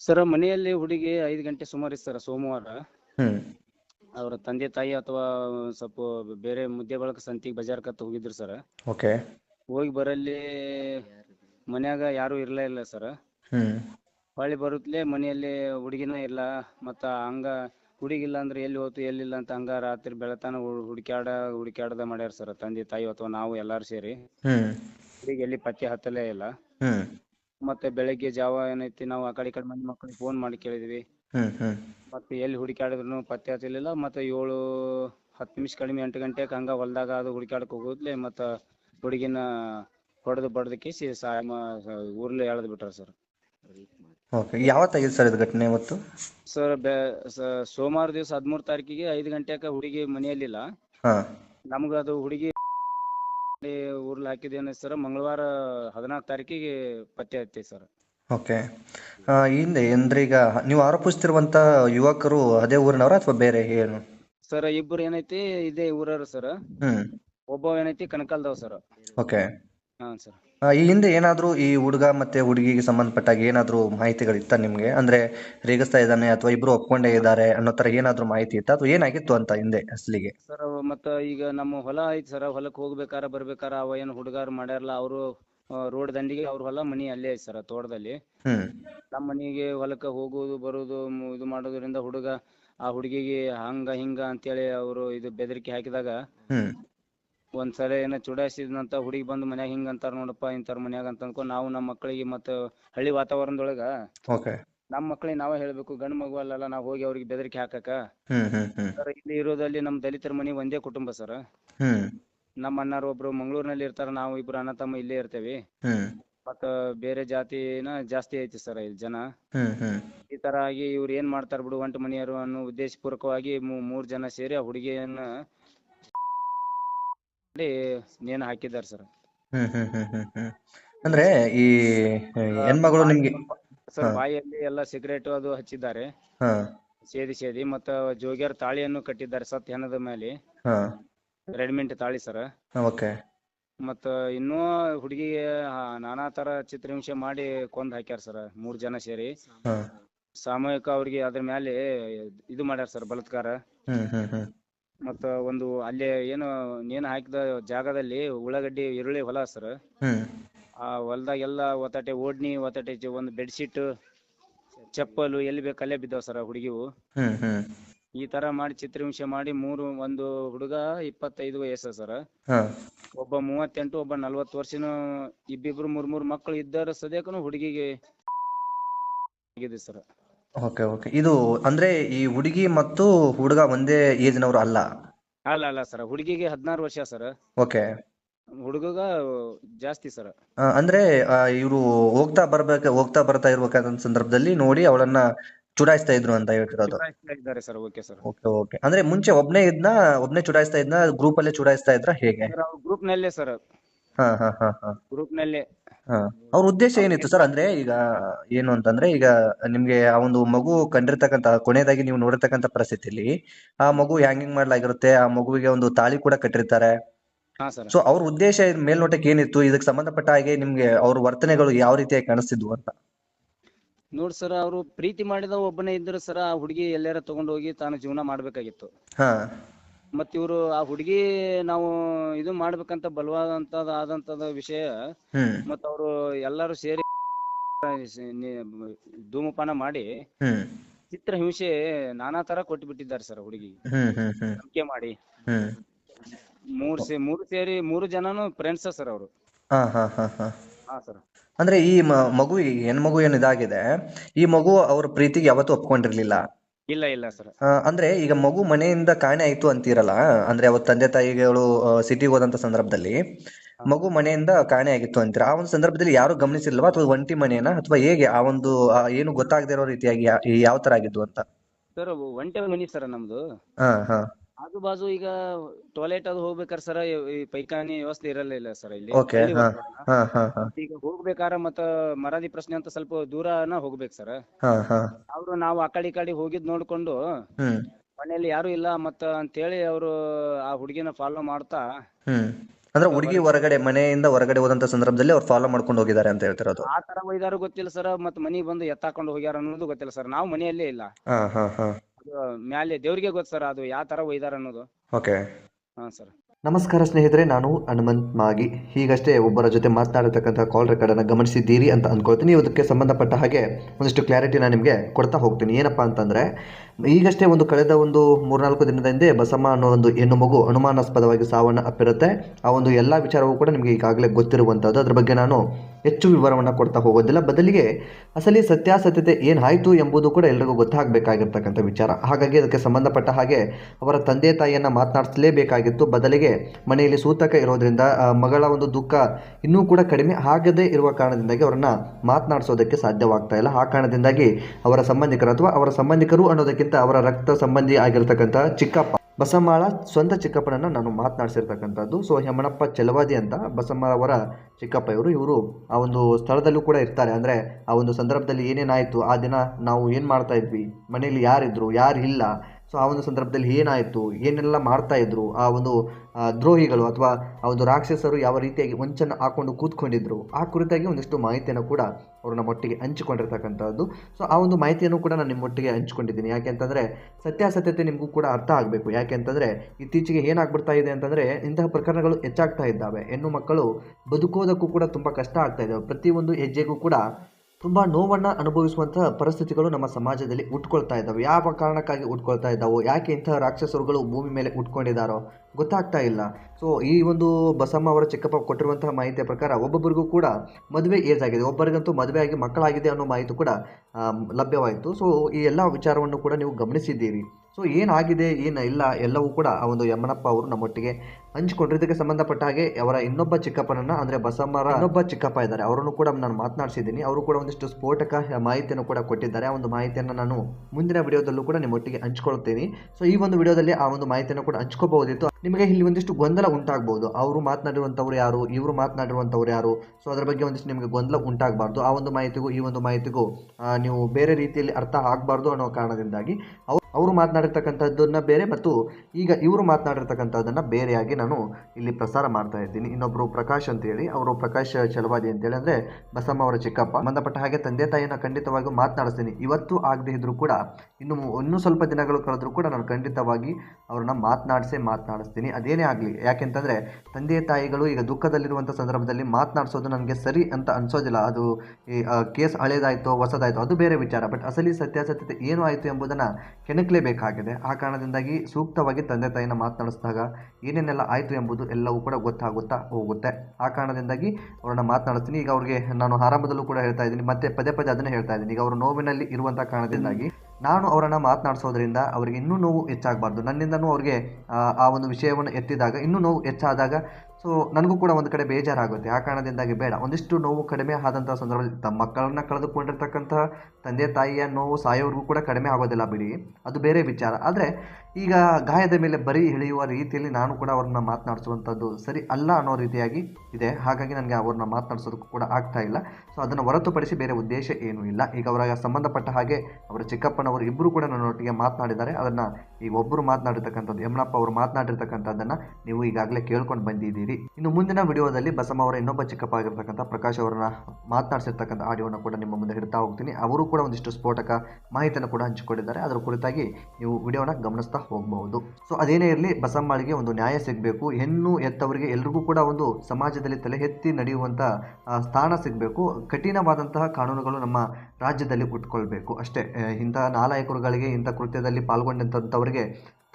Sir ಮನೆಯಲ್ಲಿ ಹುಡುಗಿ ಐದು ಗಂಟೆ ಸುಮಾರು ಸರ್ ಸೋಮವಾರ. ಅವ್ರ ಅವರ ತಂದೆ ತಾಯಿ ಅಥವಾ ಸ್ವಲ್ಪ ಬೇರೆ ಮುದ್ದೆ ಬಳಕ ಸಂತಿಗೆ ಬಜಾರ್ ಕತ್ತ ಹೋಗಿದ್ರು ಸರ್ ಓಕೆ ಹೋಗಿ ಬರಲ್ಲಿ ಮನ್ಯಾಗ ಯಾರು ಇರ್ಲೇ ಇಲ್ಲ ಸರ್ ಹ್ಮ್. ಹೊಳ್ಳಿ ಬರುತ್ತಲೇ ಮನೆಯಲ್ಲಿ ಹುಡುಗಿನ ಇಲ್ಲ ಮತ್ತ ಹಂಗ ಹುಡುಗಿಲ್ಲ ಅಂದ್ರೆ ಎಲ್ಲಿ ಹೋತು ಎಲ್ಲಿಲ್ಲ ಅಂತ ಹಂಗ ರಾತ್ರಿ ಬೆಳತಾನ ಹುಡುಕ್ಯಾಡ ಹುಡುಕ್ಯಾಡದ ಮಾಡ್ಯಾರ ಸರ್ ತಂದೆ ತಾಯಿ ಅಥವಾ ನಾವು ಎಲ್ಲಾರು ಸೇರಿ. ಹ್ಮ್. ಹುಡುಗಿ ಎಲ್ಲಿ ಪತ್ತೆ ಹತ್ತಲೇ ಇಲ್ಲ. ಹ್ಮ್. ಮತ್ತೆ ಬೆಳಗ್ಗೆ ಜಾವ ಏನೈತಿ ನಾವು ಆ ಕಡೆ ಈ ಕಡೆ ಮಂದಿ ಮಕ್ಳಿಗೆ ಫೋನ್ ಮಾಡಿ ಕೇಳಿದ್ವಿ. ಹ್ಮ್ ಹ್ಮ್. ಮತ್ತೆ ಎಲ್ಲಿ ಹುಡುಕಾಡಿದ್ರು ಪತ್ತೆ ಹತ್ತಲಿಲ್ಲ ಮತ್ತೆ ಏಳು ಹತ್ತು ನಿಮಿಷ ಕಡಿಮೆ ಎಂಟು ಗಂಟೆಗೆ ಹಂಗ ಹೊಲ್ದಾಗ ಅದು ಹುಡುಕಾಡಕ್ ಹೋಗೋದ್ಲೆ ಮತ್ತ ಹುಡುಗಿನ ಹೊಡೆದು ಬಡ್ದು ಕೇಸಿ ಸಾಯ ಊರ್ಲೆ ಎಳ್ದು ಬಿಟ್ರ ಸರ್. ಓಕೆ ಯಾವತ್ತಾಗಿದೆ ಸರ್ ಇದು ಘಟನೆ ಇವತ್ತು? ಸರ್ ಸೋಮವಾರ ದಿವಸ ಹದಿಮೂರು ತಾರೀಕಿಗೆ ಐದು ಗಂಟೆಕ ಹುಡುಗಿ ಮನೆಯಲ್ಲಿಲ್ಲ. ಹಾ. ನಮ್ಗೆ ಅದು ಹುಡುಗಿ ಊರ್ಲಿ ಹಾಕಿದ್ದೇನೆ ಸರ್ ಮಂಗಳವಾರ ಹದಿನಾಲ್ಕು ತಾರೀಕಿಗೆ ಪತ್ತೆ ಐತಿ ಸರ್. ಓಕೆ. ಹಿಂದೆ ಅಂದ್ರೆ ಈಗ ನೀವು ಆರೋಪಿಸ್ತಿರುವಂತ ಯುವಕರು ಅದೇ ಊರಿನವರ ಅಥವಾ ಬೇರೆ ಏನು? ಸರ್ ಇಬ್ಬರು ಏನೈತಿ ಇದೇ ಊರವ್ರು ಸರ್. ಹ್ಮ್. ಒಬ್ಬ ಏನೈತಿ ಕಣಕಲ್ದವ್ ಸರ್. ಓಕೆ. ಹಾಂ ಸರ್. ಈ ಹಿಂದೆ ಏನಾದರೂ ಈ ಹುಡುಗ ಮತ್ತೆ ಹುಡುಗಿಗೆ ಸಂಬಂಧಪಟ್ಟಾಗ ಮಾಹಿತಿಗಳು ಮಾಹಿತಿಗಳಿತ್ತ ನಿಮಗೆ? ಅಂದ್ರೆ ರೇಗಿಸ್ತಾ ಇದ್ದಾನೆ ಅಥವಾ ಇಬ್ರು ಒಪ್ಕೊಂಡೇ ಇದ್ದಾರೆ ಅನ್ನೋ ಥರ ಏನಾದರೂ ಮಾಹಿತಿ ಇತ್ತಾ? ಅಥವಾ ಏನಾಗಿತ್ತು ಅಂತ ಹಿಂದೆ ಅಸಲಿಗೆ? ಸರ್ ಮತ್ತ ಈಗ ನಮ್ಮ ಹೊಲ ಐತಿ ಸರ್ ಹೊಲಕ್ಕೆ ಹೋಗ್ಬೇಕಾರ ಬರ್ಬೇಕಾರ ಅವ ಏನು ಹುಡುಗಾರು ಮಾಡ್ಯಾರಲ್ಲ ಅವರು ರೋಡ್ ದಂಡಿಗೆ ಅವ್ರ ಹೊಲ ಮನಿ ಅಲ್ಲೇ ಐತಿ ಸರ್ ತೋಟದಲ್ಲಿ. ಹ್ಮ್. ನಮ್ಮ ಮನಿಗೆ ಹೊಲಕ್ಕೆ ಹೋಗೋದು ಬರೋದು ಮ್- ಇದು ಮಾಡೋದ್ರಿಂದ ಹುಡುಗ ಆ ಹುಡುಗಿಗೆ ಹಂಗ ಹಿಂಗ ಅಂತೇಳಿ ಅವರು ಇದು ಬೆದರಿಕೆ ಹಾಕಿದಾಗ ಹ್ಮ್. ಒಂದ್ಸಲ ಏನ ಚುಡಾಯಿಸಿದಂತ ಹುಡುಗಿ ಬಂದು ಮನ್ಯಾಗ ಹಿಂಗ ಅಂತಾರ ನೋಡಪ್ಪ ಇಂತಾರ ಮನ್ಯಾಗ ಅಂತ ಅನ್ಕೊಂಡ್ ನಾವು ನಮ್ಮ ಮಕ್ಕಳಿಗೆ ಮತ್ತ ಹಳ್ಳಿ ವಾತಾವರಣದೊಳಗ ಓಕೆ. ನಮ್ಮ ಮಕ್ಕಳಿಗೆ ನಾವೇ ಹೇಳ್ಬೇಕು ಗಂಡ ಮಗು ಅಲ್ಲಲ್ಲ ನಾವು ಹೋಗಿ ಅವ್ರಿಗೆ ಬೆದರಿಕೆ ಹಾಕಕ ಹ್ಮ್ ಹ್ಮ್ ಹ್ಮ್. ಸರ್ ಇಲ್ಲಿ ಇರೋದಲ್ಲಿ ನಮ್ಮ ದಲಿತರ ಮನೆ ಒಂದೇ ಕುಟುಂಬ ಸರ್. ಹ್ಮ್. ನಮ್ಮ ಅಣ್ಣಾರು ಒಬ್ರು ಮಂಗಳೂರಿನಲ್ಲಿ ಇರ್ತಾರ ನಾವು ಇಬ್ರು ಅಣ್ಣ ತಮ್ಮ ಇಲ್ಲೇ ಇರ್ತೇವಿ. ಹ್ಮ್. ಮತ್ತ ಬೇರೆ ಜಾತಿನ ಜಾಸ್ತಿ ಐತಿ ಸರ್ ಇಲ್ಲಿ ಜನ. ಹ್ಮ್ ಹ್ಮ್. ಈ ತರ ಆಗಿ ಇವ್ರು ಏನ್ ಮಾಡ್ತಾರ ಬಿಡು ಒಂಟ ಮನೆಯವರು ಅನ್ನೋ ಉದ್ದೇಶಪೂರ್ವಕವಾಗಿ ಮೂ- ಮೂರ್ ಜನ ಸೇರಿ ಆ ಹುಡುಗಿಯನ್ನ ನೇಣು ಹಾಕಿದ್ದಾರೆ ಸರ್. ಹ್ಮ್ ಹ್ಮ್ ಹ್ಮ್ ಹ್ಮ್ ಹ್ಮ್. ಅಂದ್ರೆ ಈ ಹೆಣ್ಮಗಳು ನಿಮ್ಗೆ ಸರ್. ಬಾಯಲ್ಲಿ ಎಲ್ಲ ಸಿಗರೇಟ್ ಅದು ಹಚ್ಚಿದ್ದಾರೆ. ಹಾ. ಸೇದಿ ಸೇದಿ ಮತ್ತ ಜೋಗ್ಯಾರ ತಾಳಿಯನ್ನು ಕಟ್ಟಿದ್ದಾರೆ ಸತ್ ಹೆಣದ ಮೇಲೆ. ಹಾ. ರೆಡಿಮೆಂಟ್ ತಾಳಿ ಸರ್. ಓಕೆ. ಮತ್ತ ಇನ್ನೂ ಹುಡುಗಿಗೆ ನಾನಾ ತರ ಚಿತ್ರಹಿಂಸೆ ಮಾಡಿ ಕೊಂದ್ ಹಾಕ್ಯಾರ ಸರ್ ಮೂರ್ ಜನ ಸೇರಿ. ಹಾ. ಸಾಮೂಹಿಕ ಅವ್ರಿಗೆ ಅದ್ರ ಮೇಲೆ ಇದು ಮಾಡ್ಯಾರ ಸರ್ ಬಲತ್ಕಾರ. ಹ್ಮ್ ಹ್ಮ್ ಹ್ಮ್. ಮತ್ತ ಒಂದು ಅಲ್ಲೇ ಏನು ನೇಣು ಹಾಕಿದ ಜಾಗದಲ್ಲಿ ಉಳ್ಳಾಗಡ್ಡಿ ಈರುಳ್ಳಿ ಹೊಲ ಸರ್. ಹ್ಮ್. ಆ ಹೊಲದಾಗ ಎಲ್ಲಾ ಒತ್ತಟೆ ಓಡ್ನಿ ಒತ್ತಟೆ ಜ- ಒಂದು ಬೆಡ್ಶೀಟ್ ಚಪ್ಪಲು ಎಲ್ಲಿ ಬೇಕು ಅಲ್ಲೇ ಬಿದ್ದಾವ ಸರ್ ಹುಡುಗಿವು. ಹ್ಮ್ ಹ್ಮ್. ಈ ತರ ಮಾಡಿ ಚಿತ್ರಹಿಂಸೆ ಮಾಡಿ ಮೂರು ಒಂದು ಹುಡುಗ ಇಪ್ಪತ್ತೈದು ವಯಸ್ಸ ಸರ್. ಹಾ. ಒಬ್ಬ ಮೂವತ್ತೆಂಟು ಒಬ್ಬ ನಲ್ವತ್ತು ವರ್ಷನ ಇಬ್ಬಿಬ್ರು ಮೂರ್ ಮೂರ್ ಮಕ್ಕಳು ಇದ್ದಾರ ಸದ್ಯಕ್ಕನು ಹುಡುಗಿಗೆ ಆಗಿದೆ ಸರ್. ಓಕೆ ಓಕೆ ಇದು ಅಂದ್ರೆ ಈ ಹುಡುಗಿ ಮತ್ತು ಹುಡುಗ ಒಂದೇ ಏಜ್ನವರು ಅಲ್ಲ? ಅಲ್ಲ ಅಲ್ಲ ಸರ್ ಹುಡುಗಿಗೆ ಹದಿನಾರು ವರ್ಷ ಸರ್ ಓಕೆ ಹುಡುಗಗ ಜಾಸ್ತಿ ಸರ್ ಅಂದ್ರೆ ಇವರು ಹೋಗ್ತಾ ಬರ್ಬೇಕ ಹೋಗ್ತಾ ಬರ್ತಾ ಇರ್ಬೇಕಾದ ಸಂದರ್ಭದಲ್ಲಿ ನೋಡಿ ಅವಳನ್ನ ಚುಡಾಯಿಸ್ತಾ ಇದ್ರು ಅಂತ ಹೇಳ್ತಿರೋದು. ಇದ್ದಾರೆ sir okay sir okay okay ಅಂದ್ರೆ ಮುಂಚೆ ಒಬ್ನೇ ಇದ್ನ ಒಬ್ನೇ ಚುಡಾಯಿಸ್ತಾ ಇದ್ನ ಗ್ರೂಪ್ ಅಲ್ಲೇ ಚುಡಾಯಿಸ್ತಾ ಇದ್ರ ಹೇಗೆ? ಗ್ರೂಪ್ ನಲ್ಲೇ ಸರ್ ಹಾ ಹಾ ಹಾ ಹಾ. ಗ್ರೂಪ್ ನಲ್ಲೇ. ಅವ್ರ ಉದ್ದೇಶ ಏನಿತ್ತು ಸರ್? ಅಂದ್ರೆ ಈಗ ಏನು ಅಂತಂದ್ರೆ ಈಗ ನಿಮ್ಗೆ ಆ ಒಂದು ಮಗು ಕಂಡಿರ್ತಕ್ಕಂತ ಕೊನೆಯದಾಗಿ ನೀವು ನೋಡಿರ್ತಕ್ಕಂತ ಪರಿಸ್ಥಿತಿಲಿ ಆ ಮಗು ಹ್ಯಾಂಗಿಂಗ್ ಮಾಡ್ಲಾಗಿರುತ್ತೆ. ಆ ಮಗುವಿಗೆ ಒಂದು ತಾಳಿ ಕೂಡ ಕಟ್ಟಿರ್ತಾರೆ. ಸೊ ಅವ್ರ ಉದ್ದೇಶ ಮೇಲ್ನೋಟಕ್ಕೆ ಏನಿತ್ತು? ಇದಕ್ಕೆ ಸಂಬಂಧಪಟ್ಟ ಹಾಗೆ ನಿಮ್ಗೆ ಅವ್ರ ವರ್ತನೆಗಳು ಯಾವ ರೀತಿಯಾಗಿ ಕಾಣಿಸ್ತಿದ್ವು ಅಂತ? ನೋಡ್ ಸರ್ ಅವರು ಪ್ರೀತಿ ಮಾಡಿದ ಒಬ್ಬನೇ ಇದ್ರು ಸರ್ ಆ ಹುಡುಗಿ ಎಲ್ಲಾರ ತಗೊಂಡೋಗಿ ತಾನು ಜೀವನ ಮಾಡ್ಬೇಕಾಗಿತ್ತು. ಹಾ ಇವ್ರು ಆ ಹುಡುಗಿ ನಾವು ಇದು ಮಾಡ್ಬೇಕಂತ ಬಲವಾದಂತದ ಆದಂತದ ವಿಷಯ. ಹ್ಮ್. ಮತ್ ಅವರು ಎಲ್ಲಾರು ಸೇರಿ ನಿ- ಧೂಮಪಾನ ಮಾಡಿ ಹ್ಮ್. ಚಿತ್ರ ಹಿಂಸೆ ನಾನಾ ತರ ಕೊಟ್ಬಿಟ್ಟಿದ್ದಾರೆ ಸರ್ ಹುಡುಗಿ. ಹ್ಮ್ ಹ್ಮ್ ಹ್ಮ್. ನಂಬಿಕೆ ಮಾಡಿ. ಹ್ಮ್. ಮೂರ್ ಸೇ ಮೂರು ಸೇರಿ ಮೂರು ಜನನು ಫ್ರೆಂಡ್ಸ್ ಸರ್ ಅವರು. ಹಾ ಹಾ ಹಾ ಹಾ. ಹಾ ಸರ್. ಅಂದ್ರೆ ಈ ಮ- ಮಗು ಈ ಹೆಣ್ಮಗು ಏನ್ ಇದಾಗಿದೆ ಈ ಮಗು ಅವ್ರ ಪ್ರೀತಿಗೆ ಯಾವತ್ತೂ ಒಪ್ಕೊಂಡಿರ್ಲಿಲ್ಲ. ಇಲ್ಲ ಇಲ್ಲ ಸರ್ ಆ, ಅಂದ್ರೆ ಈಗ ಮಗು ಮನೆಯಿಂದ ಕಾಣೆ ಆಯ್ತು ಅಂತೀರಲ್ಲ ಅಂದ್ರೆ ಅವತ್ ತಂದೆ ತಾಯಿಗಳು ಸಿಟಿಗೆ ಹೋದಂತ ಸಂದರ್ಭದಲ್ಲಿ ಮಗು ಮನೆಯಿಂದ ಕಾಣೆ ಆಗಿತ್ತು ಅಂತೀರ. ಆ ಒಂದು ಸಂದರ್ಭದಲ್ಲಿ ಯಾರು ಗಮನಿಸಿಲ್ವಾ? ಅಥವಾ ಒಂಟಿ ಮನೆಯನ್ನ ಅಥವಾ ಹೇಗೆ ಆ ಒಂದು ಆ, ಏನು ಗೊತ್ತಾಗದೇ ಇರೋ ರೀತಿಯಾಗಿ ಯಾ- ಯಾವ ತರ ಆಗಿದ್ದು ಅಂತ? ಸರ್ ಒಂಟೆ ಮನಿ ಸರ್ ನಮ್ದು. ಹಾ ಹಾ. ಆಜು ಬಾಜು ಈಗ ಟಾಯ್ಲೆಟ್ ಅದು ಹೋಗ್ಬೇಕಾರೆ ಸರ್ ಈ ಪೈಖಾನಿ ವ್ಯವಸ್ಥೆ ಇರಲಿಲ್ಲ ಸರ್ ಇಲ್ಲಿ. ಓಕೆ ಹಳ್ಳಿ ಹಾ ವಾತಾವರಣ. ಹಾ ಹಾ ಹಾ. ಈಗ ಹೋಗ್ಬೇಕಾರ ಮತ್ತ ಮರಾದಿ ಪ್ರಶ್ನೆ ಅಂತ ಸ್ವಲ್ಪ ದೂರನ ಹೋಗ್ಬೇಕು ಸರ್ ಹಾ ಹಾ. ಅವ್ರು ನಾವು ಆ ಕಡೆ ಈ ಕಡೆ ಹೋಗಿದ್ ನೋಡ್ಕೊಂಡು ಹ್ಮ್. ಮನೇಲಿ ಯಾರು ಇಲ್ಲ ಮತ್ತ ಅಂತೇಳಿ ಅವರು ಆ ಹುಡುಗಿನ ಫಾಲೋ ಮಾಡ್ತಾ ಹ್ಮ್. ಅಂದ್ರೆ ಹುಡುಗಿ ಹೊರಗಡೆ ಮನೆಯಿಂದ ಹೊರಗಡೆ ಹೋದಂತ ಸಂದರ್ಭದಲ್ಲಿ ಅವ್ರು ಫಾಲೋ ಮಾಡ್ಕೊಂಡು ಹೋಗಿದ್ದಾರೆ ಅಂತ ಹೇಳ್ತಿರೋದು ಆ ತರ ಒಯ್ದಾರು ಗೊತ್ತಿಲ್ಲ ಸರ್ ಮತ್ತ್ ಮನಿಗ್ ಬಂದು ಎತ್ತಾಕೊಂಡು ಹೋಗ್ಯಾರ ಅನ್ನೋದು ಗೊತ್ತಿಲ್ಲ ಸರ್ ನಾವು ಮನೆಯಲ್ಲೇ ಇಲ್ಲ. ಹಾ ಹಾ ಹಾ. ಅದು ಮ್ಯಾಲೆ ದೇವ್ರಿಗೆ ಗೊತ್ತು ಸರ್ ಅದು ಯಾವ ತರ ಒಯ್ದಾರ ಅನ್ನೋದು. ಓಕೆ. ಹಾ ಸರ್. ನಮಸ್ಕಾರ ಸ್ನೇಹಿತರೆ ನಾನು ಹನುಮಂತ್ ಮಾಗಿ. ಹೀಗಷ್ಟೇ ಒಬ್ಬರ ಜೊತೆ ಮಾತನಾಡತಕ್ಕಂಥ ಕಾಲ್ ರೆಕಾರ್ಡನ್ನು ಗಮನಿಸಿದ್ದೀರಿ ಅಂತ ಅನ್ಕೊಳ್ತೀನಿ. ಇದಕ್ಕೆ ಸಂಬಂಧಪಟ್ಟ ಹಾಗೆ ಒಂದಿಷ್ಟು ಕ್ಲಾರಿಟಿನ ನಿಮಗೆ ಕೊಡ್ತಾ ಹೋಗ್ತೀನಿ. ಏನಪ್ಪಾ ಅಂತಂದರೆ ಈಗಷ್ಟೇ ಒಂದು ಕಳೆದ ಒಂದು ಮೂರ್ನಾಲ್ಕು ದಿನದ ಹಿಂದೆ ಬಸಮ್ಮ ಅನ್ನೋ ಒಂದು ಹೆಣ್ಣು ಮಗು ಅನುಮಾನಾಸ್ಪದವಾಗಿ ಸಾವನ್ನು ಅಪ್ಪಿರುತ್ತೆ. ಆ ಒಂದು ಎಲ್ಲ ವಿಚಾರವೂ ಕೂಡ ನಿಮಗೆ ಈಗಾಗಲೇ ಗೊತ್ತಿರುವಂಥದ್ದು. ಅದರ ಬಗ್ಗೆ ನಾನು ಹೆಚ್ಚು ವಿವರವನ್ನು ಕೊಡ್ತಾ ಹೋಗೋದಿಲ್ಲ. ಬದಲಿಗೆ ಅಸಲಿ ಸತ್ಯಾಸತ್ಯತೆ ಏನಾಯಿತು ಎಂಬುದು ಕೂಡ ಎಲ್ರಿಗೂ ಗೊತ್ತಾಗಬೇಕಾಗಿರ್ತಕ್ಕಂಥ ವಿಚಾರ. ಹಾಗಾಗಿ ಅದಕ್ಕೆ ಸಂಬಂಧಪಟ್ಟ ಹಾಗೆ ಅವರ ತಂದೆ ತಾಯಿಯನ್ನು ಮಾತನಾಡಿಸಲೇಬೇಕಾಗಿತ್ತು. ಬದಲಿಗೆ ಮನೆಯಲ್ಲಿ ಸೂತಕ ಇರೋದ್ರಿಂದ ಮಗಳ ಒಂದು ದುಃಖ ಇನ್ನೂ ಕೂಡ ಕಡಿಮೆ ಆಗದೇ ಇರುವ ಕಾರಣದಿಂದಾಗಿ ಅವರನ್ನು ಮಾತನಾಡಿಸೋದಕ್ಕೆ ಸಾಧ್ಯವಾಗ್ತಾ ಇಲ್ಲ. ಆ ಕಾರಣದಿಂದಾಗಿ ಅವರ ಸಂಬಂಧಿಕರು ಅಥವಾ ಅವರ ಸಂಬಂಧಿಕರು ಅನ್ನೋದಕ್ಕಿಂತ ಅವರ ರಕ್ತ ಸಂಬಂಧಿ ಆಗಿರ್ತಕ್ಕಂಥ ಚಿಕ್ಕಪ್ಪ. ಬಸಮ್ಮಾಳ ಸ್ವಂತ ಚಿಕ್ಕಪ್ಪನನ್ನ ನಾನು ಮಾತನಾಡಿಸಿರ್ತಕ್ಕಂಥದ್ದು. ಸೊ ಹೆಮ್ಮಣಪ್ಪ ಚಲವಾದಿ ಅಂತ ಬಸಮ್ಮ ಅವರ ಚಿಕ್ಕಪ್ಪ ಇವರು. ಇವರು ಆ ಒಂದು ಸ್ಥಳದಲ್ಲೂ ಕೂಡ ಇರ್ತಾರೆ. ಅಂದರೆ ಆ ಒಂದು ಸಂದರ್ಭದಲ್ಲಿ ಏನೇನಾಯಿತು? ಆ ದಿನ ನಾವು ಏನು ಮಾಡ್ತಾ ಇದ್ವಿ? ಮನೆಯಲ್ಲಿ ಯಾರಿದ್ರು? ಯಾರು ಇಲ್ಲ ಸೊ ಆ ಒಂದು ಸಂದರ್ಭದಲ್ಲಿ ಏನಾಯಿತು? ಏನೆಲ್ಲ ಮಾಡ್ತಾ ಇದ್ರು? ಆ ಒಂದು ದ್ರೋಹಿಗಳು ಅಥವಾ ಆ ಒಂದು ರಾಕ್ಷಸರು ಯಾವ ರೀತಿಯಾಗಿ ವಂಚನ ಹಾಕೊಂಡು ಕೂತ್ಕೊಂಡಿದ್ರು? ಆ ಕುರಿತಾಗಿ ಒಂದಿಷ್ಟು ಮಾಹಿತಿಯನ್ನು ಕೂಡ ಅವರು ನಮ್ಮೊಟ್ಟಿಗೆ ಹಂಚಿಕೊಂಡಿರ್ತಕ್ಕಂಥದ್ದು. ಸೊ ಆ ಒಂದು ಮಾಹಿತಿಯನ್ನು ಕೂಡ ನಾನು ನಿಮ್ಮೊಟ್ಟಿಗೆ ಹಂಚಿಕೊಂಡಿದ್ದೀನಿ. ಯಾಕೆ ಅಂತಂದರೆ, ಸತ್ಯಾಸತ್ಯತೆ ನಿಮಗೂ ಕೂಡ ಅರ್ಥ ಆಗಬೇಕು. ಯಾಕೆ ಅಂತಂದರೆ, ಇತ್ತೀಚೆಗೆ ಏನಾಗ್ಬಿಡ್ತಾ ಇದೆ ಅಂತಂದರೆ, ಇಂತಹ ಪ್ರಕರಣಗಳು ಹೆಚ್ಚಾಗ್ತಾ ಇದ್ದಾವೆ. ಹೆಣ್ಣು ಮಕ್ಕಳು ಬದುಕೋದಕ್ಕೂ ಕೂಡ ತುಂಬ ಕಷ್ಟ ಆಗ್ತಾ ಇದ್ದಾವೆ. ಪ್ರತಿಯೊಂದು ಹೆಜ್ಜೆಗೂ ಕೂಡ ತುಂಬ ನೋವನ್ನು ಅನುಭವಿಸುವಂತಹ ಪರಿಸ್ಥಿತಿಗಳು ನಮ್ಮ ಸಮಾಜದಲ್ಲಿ ಉಟ್ಕೊಳ್ತಾ ಇದ್ದಾವೆ. ಯಾವ ಕಾರಣಕ್ಕಾಗಿ ಉಟ್ಕೊಳ್ತಾ ಇದ್ದಾವೋ, ಯಾಕೆ ಇಂತಹ ರಾಕ್ಷಸರುಗಳು ಭೂಮಿ ಮೇಲೆ ಉಟ್ಕೊಂಡಿದ್ದಾರೋ ಗೊತ್ತಾಗ್ತಾ ಇಲ್ಲ. ಸೊ ಈ ಒಂದು ಬಸಮ್ಮ ಅವರ ಚಿಕ್ಕಪ್ಪ ಕೊಟ್ಟಿರುವಂತಹ ಮಾಹಿತಿಯ ಪ್ರಕಾರ ಒಬ್ಬೊಬ್ಬರಿಗೂ ಕೂಡ ಮದುವೆ ಏಜ್ ಆಗಿದೆ. ಒಬ್ಬರಿಗಂತೂ ಮದುವೆ ಆಗಿ ಮಕ್ಕಳಾಗಿದೆ ಅನ್ನೋ ಮಾಹಿತಿ ಕೂಡ ಲಭ್ಯವಾಯಿತು. ಸೊ ಈ ಎಲ್ಲ ವಿಚಾರವನ್ನು ಕೂಡ ನೀವು ಗಮನಿಸಿದ್ದೀರಿ. ಸೊ ಏನಾಗಿದೆ ಏನು ಇಲ್ಲ, ಎಲ್ಲವೂ ಕೂಡ ಆ ಒಂದು ಯಮನಪ್ಪ ಅವರು ನಮ್ಮೊಟ್ಟಿಗೆ ಹಂಚಿಕೊಂಡ್ರು ಇದಕ್ಕೆ ಸಂಬಂಧಪಟ್ಟ ಹಾಗೆ ಅವರ ಇನ್ನೊಬ್ಬ ಚಿಕ್ಕಪ್ಪನನ್ನು, ಅಂದರೆ ಬಸಮ್ಮರ ಇನ್ನೊಬ್ಬ ಚಿಕ್ಕಪ್ಪ ಇದ್ದಾರೆ. ಅವರನ್ನು ಕೂಡ ನಾನು ಮಾತನಾಡಿಸಿದ್ದೀನಿ. ಅವರು ಕೂಡ ಒಂದಿಷ್ಟು ಸ್ಫೋಟಕ ಮಾಹಿತಿಯನ್ನು ಕೂಡ ಕೊಟ್ಟಿದ್ದಾರೆ. ಆ ಒಂದು ಮಾಹಿತಿಯನ್ನು ನಾನು ಮುಂದಿನ ವಿಡಿಯೋದಲ್ಲೂ ಕೂಡ ನಿಮ್ಮೊಟ್ಟಿಗೆ ಹಂಚ್ಕೊಳ್ತೀನಿ. ಸೊ ಈ ಒಂದು ವಿಡಿಯೋದಲ್ಲಿ ಆ ಒಂದು ಮಾಹಿತಿಯನ್ನು ಕೂಡ ಹಂಚ್ಕೋಬಹುದಿತ್ತು. ನಿಮಗೆ ಇಲ್ಲಿ ಒಂದಿಷ್ಟು ಗೊಂದಲ ಉಂಟಾಗಬಹುದು ಅವರು ಮಾತನಾಡಿರುವಂಥವ್ರು ಯಾರು? ಇವರು ಮಾತನಾಡಿರುವಂಥವ್ರು ಯಾರು? ಸೊ ಅದರ ಬಗ್ಗೆ ಒಂದಿಷ್ಟು ನಿಮಗೆ ಗೊಂದಲ ಉಂಟಾಗಬಾರ್ದು. ಆ ಒಂದು ಮಾಹಿತಿಗೂ, ಈ ಒಂದು ಮಾಹಿತಿಗೂ ನೀವು ಬೇರೆ ರೀತಿಯಲ್ಲಿ ಅರ್ಥ ಆಗಬಾರ್ದು ಅನ್ನೋ ಕಾರಣದಿಂದಾಗಿ ಅವ್ರು ಮಾತನಾಡಿರ್ತಕ್ಕಂಥದ್ದನ್ನು ಬೇರೆ ಮತ್ತು ಈಗ ಇವರು ಮಾತನಾಡಿರ್ತಕ್ಕಂಥದ್ದನ್ನ ಬೇರೆಯಾಗಿ ನಾನು ಇಲ್ಲಿ ಪ್ರಸಾರ ಮಾಡ್ತಾ ಇದ್ದೀನಿ ಇನ್ನೊಬ್ಬರು ಪ್ರಕಾಶ್ ಅಂತೇಳಿ. ಅವರು ಪ್ರಕಾಶ್ ಚಲವಾದಿ ಅಂತೇಳಿ ಅಂದರೆ ಬಸಮ್ಮ ಅವರ ಚಿಕ್ಕಪ್ಪ. ಸಂಬಂಧಪಟ್ಟ ಹಾಗೆ ತಂದೆ ತಾಯಿಯನ್ನು ಖಂಡಿತವಾಗಿಯೂ ಮಾತನಾಡಿಸ್ತೀನಿ. ಇವತ್ತು ಆಗದೆ ಇದ್ದರೂ ಕೂಡ, ಇನ್ನು ಇನ್ನೂ ಸ್ವಲ್ಪ ದಿನಗಳು ಕಳೆದರೂ ಕೂಡ ನಾನು ಖಂಡಿತವಾಗಿ ಅವ್ರನ್ನ ಮಾತನಾಡಿಸಿ ಮಾತನಾಡಿಸ್ತೀನಿ. ಅದೇನೇ ಆಗಲಿ, ಯಾಕೆಂತಂದರೆ ತಂದೆ ತಾಯಿಗಳು ಈಗ ದುಃಖದಲ್ಲಿರುವಂಥ ಸಂದರ್ಭದಲ್ಲಿ ಮಾತನಾಡಿಸೋದು ನನಗೆ ಸರಿ ಅಂತ ಅನ್ಸೋದಿಲ್ಲ. ಅದು ಈ ಕೇಸ್ ಹಳೇದಾಯಿತು, ಹೊಸದಾಯಿತು, ಅದು ಬೇರೆ ವಿಚಾರ. ಬಟ್ ಅಸಲಿ ಸತ್ಯಾಸತ್ಯತೆ ಏನು ಆಯಿತು ಎಂಬುದನ್ನು ಕೆಣಕಲೇಬೇಕಾಗಿದೆ ಆ ಕಾರಣದಿಂದಾಗಿ ಸೂಕ್ತವಾಗಿ ತಂದೆ ತಾಯಿನ ಮಾತನಾಡಿಸಿದಾಗ ಏನೇನೆಲ್ಲ ಆಯಿತು ಎಂಬುದು ಎಲ್ಲವೂ ಕೂಡ ಗೊತ್ತಾಗುತ್ತಾ ಹೋಗುತ್ತೆ. ಆ ಕಾರಣದಿಂದಾಗಿ ಅವ್ರನ್ನ ಮಾತನಾಡಿಸ್ತೀನಿ. ಈಗ ಅವ್ರಿಗೆ ನಾನು ಆರಂಭದಲ್ಲೂ ಕೂಡ ಹೇಳ್ತಾ ಇದ್ದೀನಿ. ಮತ್ತೆ ಪದೇ ಪದೇ ಅದನ್ನೇ ಹೇಳ್ತಾ ಇದ್ದೀನಿ. ಈಗ ಅವರು ನೋವಿನಲ್ಲಿ ಇರುವಂಥ ಕಾರಣದಿಂದಾಗಿ ನಾನು ಅವರನ್ನು ಮಾತನಾಡಿಸೋದ್ರಿಂದ ಅವರಿಗೆ ಇನ್ನೂ ನೋವು ಹೆಚ್ಚಾಗಬಾರ್ದು. ನನ್ನಿಂದನೂ ಅವ್ರಿಗೆ ಆ, ಒಂದು ವಿಷಯವನ್ನು ಎತ್ತಿದಾಗ ಇನ್ನೂ ನೋವು ಹೆಚ್ಚಾದಾಗ ಸೊ ನನಗೂ ಕೂಡ ಒಂದು ಕಡೆ ಬೇಜಾರಾಗುತ್ತೆ. ಆ ಕಾರಣದಿಂದಾಗಿ ಬೇಡ. ಒಂದಿಷ್ಟು ನೋವು ಕಡಿಮೆ ಆದಂಥ ಸಂದರ್ಭದಲ್ಲಿ ತಮ್ಮ ಮಕ್ಕಳನ್ನ ಕಳೆದುಕೊಂಡಿರ್ತಕ್ಕಂತಹ ತಂದೆ ತಾಯಿಯ ನೋವು ಸಾಯೋರಿಗೂ ಕೂಡ ಕಡಿಮೆ ಆಗೋದಿಲ್ಲ ಬಿಡಿ. ಅದು ಬೇರೆ ವಿಚಾರ. ಆದರೆ ಈಗ ಗಾಯದ ಮೇಲೆ ಬರೀ ಇಳಿಯುವ ರೀತಿಯಲ್ಲಿ ನಾನು ಕೂಡ ಅವ್ರನ್ನ ಮಾತನಾಡಿಸುವಂಥದ್ದು ಸರಿ ಅಲ್ಲ ಅನ್ನೋ ರೀತಿಯಾಗಿ ಇದೆ. ಹಾಗಾಗಿ ನನಗೆ ಅವ್ರನ್ನ ಮಾತನಾಡಿಸೋದಕ್ಕೂ ಕೂಡ ಆಗ್ತಾ ಇಲ್ಲ. ಸೊ ಅದನ್ನು ಹೊರತುಪಡಿಸಿ ಬೇರೆ ಉದ್ದೇಶ ಏನೂ ಇಲ್ಲ. ಈಗ ಅವರ ಸಂಬಂಧಪಟ್ಟ ಹಾಗೆ ಅವರ ಚಿಕ್ಕಪ್ಪನವರು ಇಬ್ಬರು ಕೂಡ ನನ್ನೊಟ್ಟಿಗೆ ಮಾತನಾಡಿದ್ದಾರೆ. ಅದನ್ನು ಈಗ ಒಬ್ಬರು ಮಾತನಾಡಿರ್ತಕ್ಕಂಥದ್ದು ಯಮನಪ್ಪ ಅವರು ಮಾತನಾಡಿರ್ತಕ್ಕಂಥದ್ದನ್ನು ನೀವು ಈಗಾಗಲೇ ಕೇಳ್ಕೊಂಡು ಬಂದಿದ್ದೀರಿ. ಇನ್ನು ಮುಂದಿನ ವಿಡಿಯೋದಲ್ಲಿ ಬಸಮ್ಮ ಅವರ ಇನ್ನೊಬ್ಬ ಚಿಕ್ಕಪ್ಪ ಆಗಿರ್ತಕ್ಕಂಥ ಪ್ರಕಾಶ್ ಅವರನ್ನ ಮಾತನಾಡಿಸಿರ್ತಕ್ಕಂಥ ಆಡಿಯೋನ ಕೂಡ ನಿಮ್ಮ ಮುಂದೆ ಇಡ್ತಾ ಹೋಗ್ತೀನಿ. ಅವರು ಕೂಡ ಒಂದಿಷ್ಟು ಸ್ಫೋಟಕ ಮಾಹಿತಿಯನ್ನು ಕೂಡ ಹಂಚಿಕೊಂಡಿದ್ದಾರೆ. ಅದರ ಕುರಿತಾಗಿ ನೀವು ವಿಡಿಯೋನ ಗಮನಿಸ್ತಾ ಹೋಗಬಹುದು. ಸೊ ಅದೇನೇ ಇರಲಿ, ಬಸಮ್ಮಳಿಗೆ ಒಂದು ನ್ಯಾಯ ಸಿಗಬೇಕು. ಹೆಣ್ಣು ಎತ್ತವರಿಗೆ ಎಲ್ರಿಗೂ ಕೂಡ ಒಂದು ಸಮಾಜದಲ್ಲಿ ತಲೆ ಎತ್ತಿ ನಡೆಯುವಂಥ ಸ್ಥಾನ ಸಿಗಬೇಕು. ಕಠಿಣವಾದಂತಹ ಕಾನೂನುಗಳು ನಮ್ಮ ರಾಜ್ಯದಲ್ಲಿ ಉಟ್ಕೊಳ್ಬೇಕು. ಅಷ್ಟೇ ಇಂತಹ ನಾಲಾಯಕರುಗಳಿಗೆ ಇಂಥ ಕೃತ್ಯದಲ್ಲಿ ಪಾಲ್ಗೊಂಡಂಥವ್ರಿಗೆ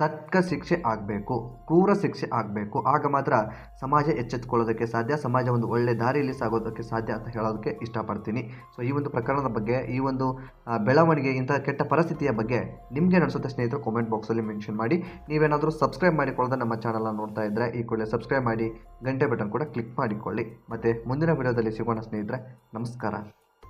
ತಕ್ಕ ಶಿಕ್ಷೆ ಆಗಬೇಕು, ಕ್ರೂರ ಶಿಕ್ಷೆ ಆಗಬೇಕು. ಆಗ ಮಾತ್ರ ಸಮಾಜ ಎಚ್ಚೆತ್ತುಕೊಳ್ಳೋದಕ್ಕೆ ಸಾಧ್ಯ, ಸಮಾಜ ಒಂದು ಒಳ್ಳೆ ದಾರಿಯಲ್ಲಿ ಸಾಗೋದಕ್ಕೆ ಸಾಧ್ಯ ಅಂತ ಹೇಳೋದಕ್ಕೆ ಇಷ್ಟಪಡ್ತೀನಿ. ಸೊ ಈ ಒಂದು ಪ್ರಕರಣದ ಬಗ್ಗೆ, ಈ ಒಂದು ಬೆಳವಣಿಗೆ, ಇಂಥ ಕೆಟ್ಟ ಪರಿಸ್ಥಿತಿಯ ಬಗ್ಗೆ ನಿಮಗೆ ಅನಿಸುತ್ತೆ ಸ್ನೇಹಿತರು ಕಾಮೆಂಟ್ ಬಾಕ್ಸಲ್ಲಿ ಮೆನ್ಷನ್ ಮಾಡಿ. ನೀವೇನಾದರೂ ಸಬ್ಸ್ಕ್ರೈಬ್ ಮಾಡಿಕೊಳ್ಳದೆ ನಮ್ಮ ಚಾನಲ್ನ ನೋಡ್ತಾ ಇದ್ದರೆ ಈ ಕೂಡಲೇ ಸಬ್ಸ್ಕ್ರೈಬ್ ಮಾಡಿ, ಗಂಟೆ ಬಟನ್ ಕೂಡ ಕ್ಲಿಕ್ ಮಾಡಿಕೊಳ್ಳಿ. ಮತ್ತು ಮುಂದಿನ ವಿಡಿಯೋದಲ್ಲಿ ಸಿಗೋಣ ಸ್ನೇಹಿತರೆ, ನಮಸ್ಕಾರ.